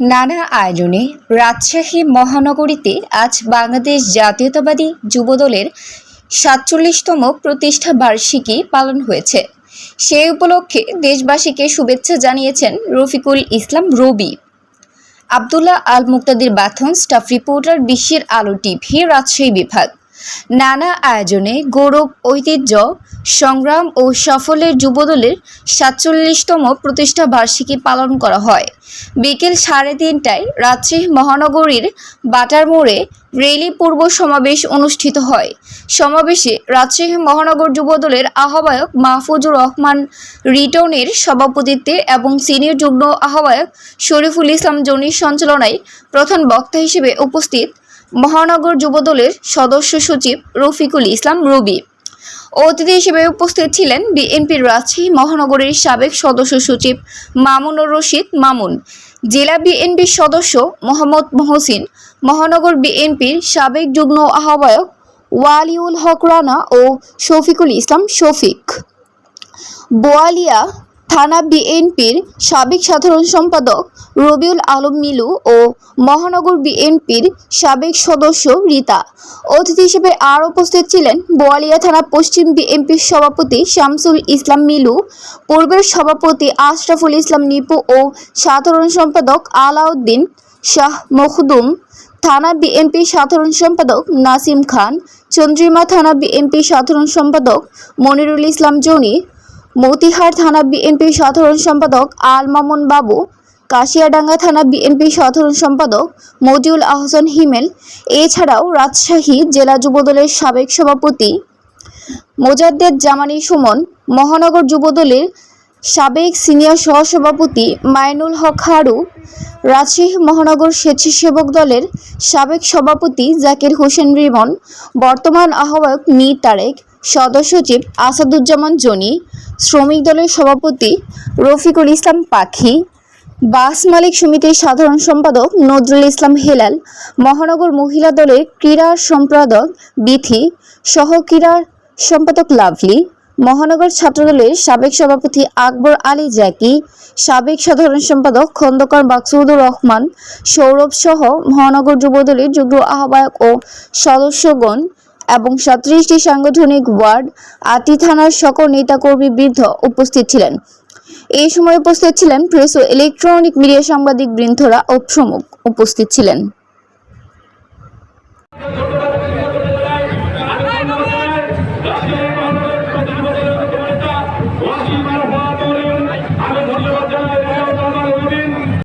নানা আয়োজনে রাজশাহী মহানগরীতে আজ বাংলাদেশ জাতীয়তাবাদী যুবদলের সাতচল্লিশতম প্রতিষ্ঠা বার্ষিকী পালন হয়েছে। সেই উপলক্ষে দেশবাসীকে শুভেচ্ছা জানিয়েছেন রফিকুল ইসলাম রবি। আবদুল্লাহ আল মুক্তাদির বাথন স্টাফ রিপোর্টার, বিশ্বের আলো টিভি, রাজশাহী বিভাগ। নানা আয়োজনে গৌরব, ঐতিহ্য, সংগ্রাম ও সফলের যুবদলের সাতচল্লিশতম প্রতিষ্ঠা বার্ষিকী পালন করা হয়। বিকেল সাড়ে তিনটায় রাজশাহী মহানগরীর বাটার মোড়ে রেলি পূর্ব সমাবেশ অনুষ্ঠিত হয়। সমাবেশে রাজশাহী মহানগর যুবদলের আহ্বায়ক মাহফুজুর রহমান রিটনের সভাপতিত্বে এবং সিনিয়র যুগ্ম আহ্বায়ক শরীফুল ইসলাম জনির সঞ্চালনায় প্রধান বক্তা হিসেবে উপস্থিত মহানগর যুবদলের সদস্য সচিব রফিকুল ইসলাম রবি। অতিথি হিসেবে উপস্থিত ছিলেন বিএনপির রাজশাহী মহানগরীর সাবেক সদস্য সচিব মামুনুর রশিদ মামুন, জেলা বিএনপির সদস্য মোহাম্মদ মহসিন, মহানগর বিএনপির সাবেক যুগ্ম আহ্বায়ক ওয়ালিউল হক রানা ও শফিকুল ইসলাম শফিক। বোয়ালিয়া থানা বিএনপির সাবেক সাধারণ সম্পাদক রবিউল আলম মিলু ও মহানগর বিএনপির সাবেক সদস্য রীতা। অতিথি হিসেবে আর উপস্থিত ছিলেন বোয়ালিয়া থানা পশ্চিম বিএনপির সভাপতি শামসুল ইসলাম মিলু, পূর্বের সভাপতি আশরাফুল ইসলাম নিপু ও সাধারণ সম্পাদক আলাউদ্দিন শাহ মখদুম, থানা বিএনপি সাধারণ সম্পাদক নাসিম খান, চন্দ্রিমা থানা বিএনপি সাধারণ সম্পাদক মনিরুল ইসলাম জনি মতিহার থানা বিএনপি সাধারণ সম্পাদক আল মামুন বাবু, কাশিয়াডাঙ্গা থানা বিএনপি সাধারণ সম্পাদক মজিউল আহসান হিমেল, এছাড়াও রাজশাহী জেলা যুবদলের সাবেক সভাপতি মোজাদ্দেদ জামানি সুমন, মহানগর যুবদলের সাবেক সিনিয়র সহসভাপতি মাইনুল হক হারু, রাজশাহী মহানগর স্বেচ্ছাসেবক দলের সাবেক সভাপতি জাকির হোসেন রিমন, বর্তমান আহ্বায়ক মি তারেক, সদস্য সচিব আসাদুজ্জামান জনি শ্রমিক দলের সভাপতি রফিকুল ইসলাম পাখি, বাস মালিক সমিতির সাধারণ সম্পাদক নজরুল ইসলাম হেলাল, মহানগর মহিলা দলের ক্রীড়া সম্পাদক বিথি, সহ ক্রীড়া সম্পাদক লাভলি, মহানগর ছাত্রদলের সাবেক সভাপতি আকবর আলী জাকি, সাবেক সাধারণ সম্পাদক খন্দকার মাকসুদুর রহমান, সৌরভ সহ মহানগর যুবদলের যুগ্ম আহ্বায়ক ও সদস্যগণ এবং সত্রিশটি সাংগঠনিক ওয়ার্ড আতি থানার সকল নেতাকর্মী বৃদ্ধ উপস্থিত ছিলেন। এই সময় উপস্থিত ছিলেন প্রেস ও ইলেকট্রনিক মিডিয়া সাংবাদিক বৃন্দরা ও প্রমুখ উপস্থিত ছিলেন।